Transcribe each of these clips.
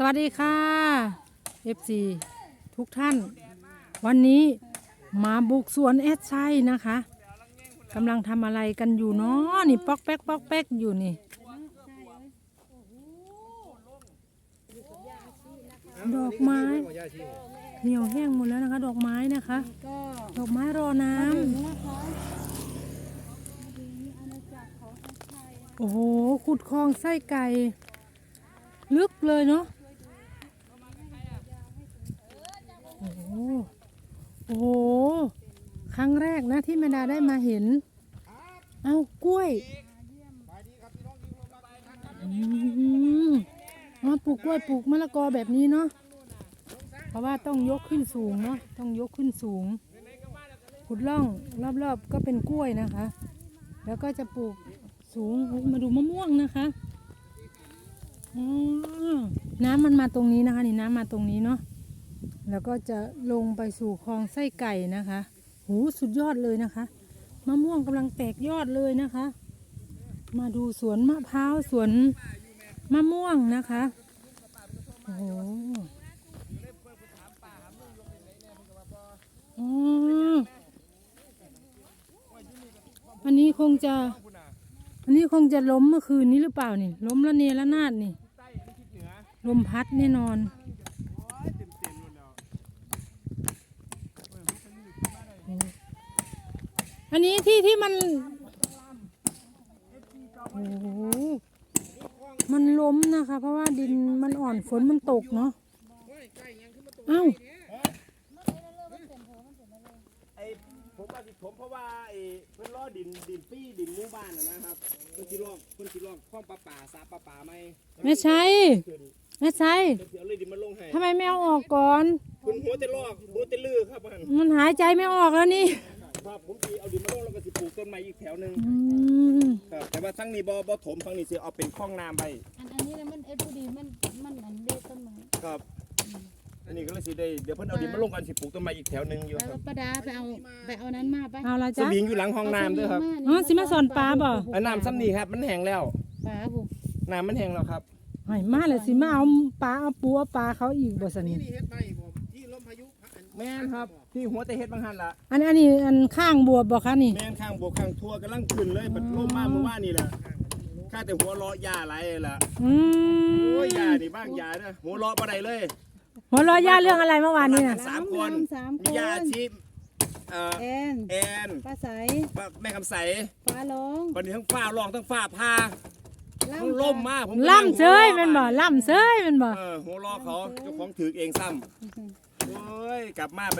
สวัสดีค่ะ FC ทุกท่าน วันนี้มาบุกสวนแอดไซนะคะกำลังทำอะไรกันอยู่เนาะนี่ปอกแป๊กปอกแป๊กอยู่นี่ดอกไม้เหี่ยวแห้งหมดแล้วนะคะ ดอกไม้นะคะ ดอกไม้รอน้ำโอ้โหขุดคลองไส้ไก่ ลึกเลยเนาะ โอ้โหโอ้โหครั้งแรกนะที่แม่ดาได้มาเห็น เอากล้วยอืมมาปลูกกล้วยปลูกมะละกอแบบนี้เนาะเพราะว่าต้องยกขึ้นสูงเนาะต้องยกขึ้นสูง ขุดร่องรอบๆก็เป็นกล้วยนะคะ แล้วก็จะปลูกสูงมาดูมะม่วงนะคะอ๋อน้ำมันมาตรงนี้นะคะ นี่น้ำมาตรงนี้เนาะ แล้วก็จะลงไปสู่คลองไส้ไก่นะคะหูสุดยอดเลยนะคะ มะม่วงกำลังแตกยอดเลยนะคะ มาดูสวนมะพร้าวสวนมะม่วงนะคะโอ้โหอ,อันนี้คงจะอันนี้คงจะล้มเมื่อคืนนี้หรือเปล่านี่ล้มและเนระนาดนี่ ลมพัดแน่นอน อันนี้ที่ที่มันโอ้โหมันล้มนะคะ เพราะว่าดินมันอ่อนฝนมันตกเนาะเอ้าไอ้ผมว่าสิผมเพราะว่าไอ้เพิ่นล้อดินดินปี้ดินหมู่บ้านน่ะนะครับเพิ่นสิลอกเพิ่นสิลอกคลองปลาป่าสาปลาป่าไหมไม่ใช่ขึ้นไม่ใช่เพิ่นสิเอาเลยดินมาลงให้ทำไมไม่เอาออกก่อนเพิ่นหัวแต่ลอกหัวแต่ลือครับมันมันหายใจไม่ออกแล้วนี่ ครับผมสิเอาดินมาลงแล้วก็สิปลูกต้นไม้อีกแถวหนึงอืมครับแต่ว่าทั้งนี้บ่บ่ถมทั้งนี้สิเอาเป็นคลองน้ำไปอันอันนี้นะมันเอ็ดพูดีมันมันอันเด็ต้นไม้ครับอันนี้ก็เลยสิได้เดี๋ยวเพิ่นเอาดินมาลงกันสิปลูกต้นไม้อีกแถวหนึงอยู่แล้วครัก็บป้าดาไปเอาไปเอานั้นมาไปเอาละสจ้ะวิงอยู่หลังห้องน้ำเด้อครับอ๋อสิมาสอนปลาบ่ อันน้ำซ้ำนี่ครับมันแห้งแล้วปลาบุน้ำมันแห้งแล้วครับหอยมาเลยสิมาเอาปลาเอาปูเอาปลาเขาอีกบ่สนิท แม่นครับที่หัวแต่เฮ็ดบางหันล่ะอันอันนี้อันข้างบวบบ่คะนี่ แม่นข้างบวกข้างทั่วกำลังขึ้นเลยมันร่มมากเมื่อวานนี่แหละข้าแต่หัวเราะยาไหลายล่ะอืมโอ้ยยานี่บ้างยาเด้อหัวเราะบ่ได้เลยหัวเรอย่าเรื่องอะไรเมื่อวานนี้น่ะสามคนสามคมีนยาชีพเอ่อแอนแอนป้าใสป้าแม่คำใสฟ้าร้องวันนี้ทั้งฟ้าร้องทั้งฟ้าพาทั้งล่มมากผมก็ล่ำเซยหัวแมันบ่ล่ำเซยแมันบ่เออหัวเราะเขาเจ้าของถือเองซ้ำ โอ้ยกลับมาไป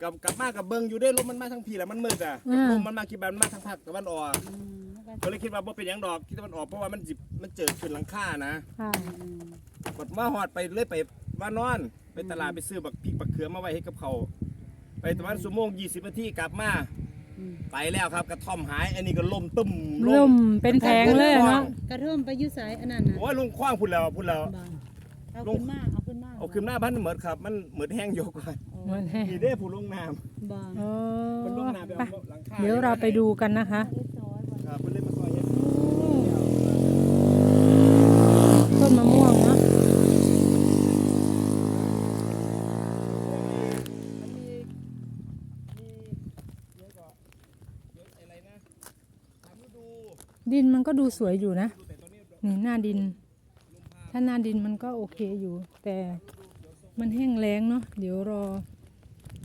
กลับกลับมากับเบิงอยู่ได้ลมมันมาทั้งพี่แหละมันมืดอะลมมันมาคิดว่ามันมาทางภาคตะวันออกอืมแล้วก็ก็เลยคิดว่าบ่เป็นหยังดอกที่ตะวันออกเพราะว่ามันจิมันเจิดขึ้นหลังคานะค่ะอืมกดมาหอดไปเลยไปว่านอน ไปตลาดไปซื้อบักพริกบักเขือมาไว้ให้กับเขาวไปประมาณชั่วโมง20นาทีกลับมาอืมไปแล้วครับกระท่อมหายอันนี้ก็ล่มตึมล่มเป็นแผงเลยเนาะกระเทิมไปอยุสายอันนั้นนะโอ้ยลุงคว้างพุ่นแล้วพุ่นแล้ว บ่เอาขึ้นมาเอา ขึ้นมาเอาขึ้นหน้าบ้านเหมือนครับ มันเหมือนแห้งโยกว่าเหมือนแห้งนี่เด้ผู้ลงน้บ่โอ้ำคนลงน้ำไปไปเอาหลังคาเดี๋ยวเราไปดูกันนะคะเอ็ดซอยบ่ครับเพิ่นเลยมาซอยเฮ็ดต้นมะม่วงเนาะมันมีมีเดี๋ยวก่อนเดี๋ยวอะไรนะตามฤดูดินมันก็ดูสวยอยู่นะดูแต่ตอนนี้นี่หน้าดิน ถ้าหน้าดินมันก็โอเคอยู่ แต่มันแห้งแล้งเนาะเดี๋ยวรอ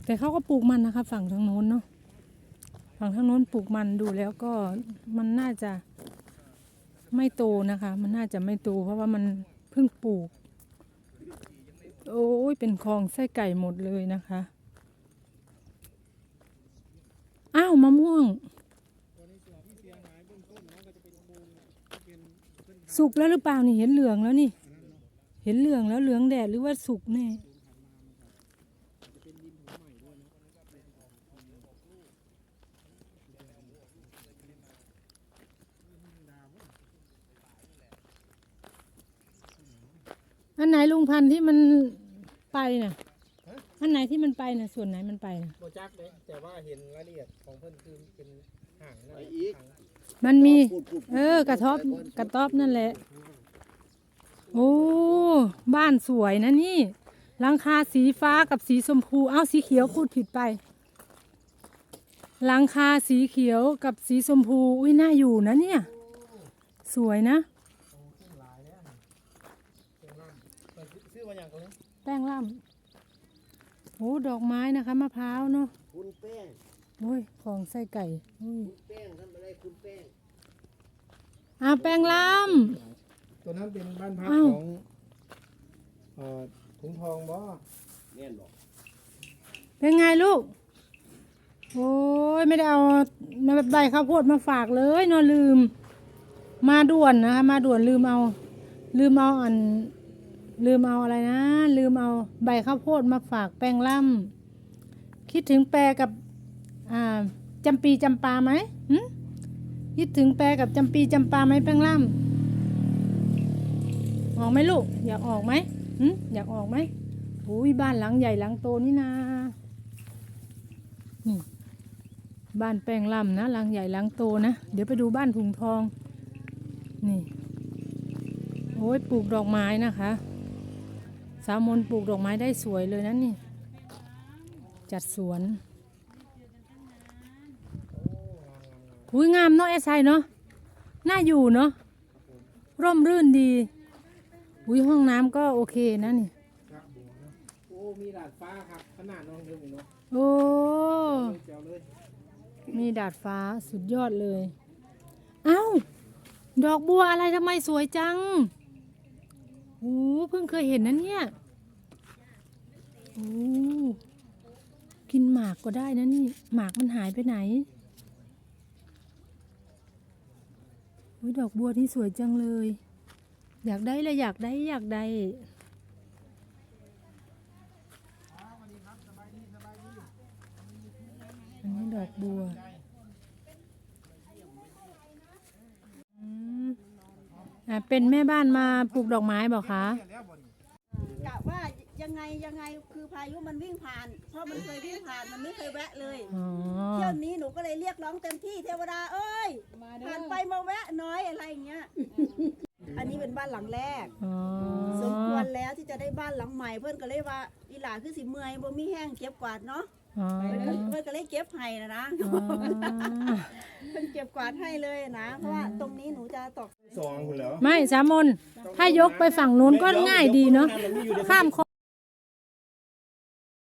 แต่เขาก็ปลูกมันนะคะ ฝั่งทางโน้นเนาะฝั่งทางโน้นปลูกมันดูแล้วก็มันน่าจะไม่โตนะคะ มันน่าจะไม่โตเพราะว่ามันเพิ่งปลูก โอ้ยเป็นคลองไส้ไก่หมดเลยนะคะอ้าวมะม่วง สุกแล้วหรือเปล่านี่เห็นเหลืองแล้วนี่ เห็นเหลืองแล้วเหลืองแดดหรือว่าสุกแน่อันไหนลุงพันธุ์ที่มันไปน่ะ อันไหนที่มันไปน่ะ ส่วนไหนมันไปน่ะโปรจักเลยแต่ว่าเห็นรายละเอียดของเพิ่นคือเป็นห่างนะมันมี เออกระทบกระต๊อบนั่นแหละ โอ้ บ้านสวยนะนี่หลังคาสีฟ้ากับสีชมพู เอ้าสีเขียวพูดผิดไปหลังคาสีเขียวกับสีชมพู อุ้ยน่าอยู่นะเนี่ย สวยนะซื้อมาอย่างตรงนี้แป้งล่ำโอ้ดอกไม้นะคะมะพร้าวเนาะคุณแป้งโอ้ยของใส่ไก่อุ้ยแป้งทำอะไรคุณแป้งอ่าแป้งล่ ตัวนั้นเป็นบ้านพักอ้าว ของเอ่อถุงทองบ่แน่นบอกำเป็นไงลูก โอ้ยไม่ได้เอาใบข้าวโพดมาฝากเลยเนอะลืม มาด่วนนะคะ มาด่วนลืมเอา ลืมเอาอัน ลืมเอาอะไรนะ ลืมเอาใบข้าวโพดมาฝากแป้งล่ำคิดถึงแปรกับ อ่าจำปีจำปาไหมหึคิดถึงแปรกับจำปีจำปาไหมแป้งล่ำ ออกไหมลูก อยากออกไหมหึอยากออกไหมอุ้ยบ้านหลังใหญ่หลังโตนี่นานี่บ้านแป้งล่ำนะหลังใหญ่หลังโตนะ เดี๋ยวไปดูบ้านถุงทอง นี่ โอ้ยปลูกดอกไม้นะคะ สาวมนปลูกดอกไม้ได้สวยเลยนะนี่ จัดสวนอุ้ยงามเนาะไอ้ไซเนาะน่าอยู่เนาะร่มรื่นดี อุ้ยห้องน้ำก็โอเคนะนี่ครับบัวเนาะโอ้มีดาดฟ้าครับขนาดน้องเดิมอีกเนาะโอ้ เจ้าเลยมีดาดฟ้าสุดยอดเลย เอ้า ดอกบัวอะไรทำไมสวยจังโอ้เพิ่งเคยเห็นนะเนี่ยโอ้กินหมากก็ได้นะนี่ หมากมันหายไปไหนโอ้ยดอกบัวนี่สวยจังเลย อยากได้เลยอยากได้อยากได้อันนี้ดอกบัวอืมอะเป็นแม่บ้านมาปลูกดอกไม้บอกคะกะว่ายังไงยังไงคือพายุมันวิ่งผ่าน เพราะมันเคยวิ่งผ่านมันไม่เคยแวะเลยอ๋อเที่ยวนี้หนูก็เลยเรียกร้องเต็มที่เทวดาเอ้ยผ่านไปมาแวะน้อยอะไรอย่างเงี้ย อันนี้เป็นบ้านหลังแรก อ๋อสมควรแล้วที่จะได้บ้านหลังใหม่ เพื่อนก็เลยว่าอีหลาคือสิเมื่อยบ่มีแห้งเก็บกวาดเนาะอ๋อเพิ่นก็เพื่อนก็เลยเก็บให้นะนะอ๋อเพิ่นเก็บกวาดให้เลยนะเพราะว่าตรงนี้หนูจะตอก สองคุณแล้วไม่สามนถ้ายกไปฝั่งนู้นก็ง่ายดีเนาะข้ามคลอง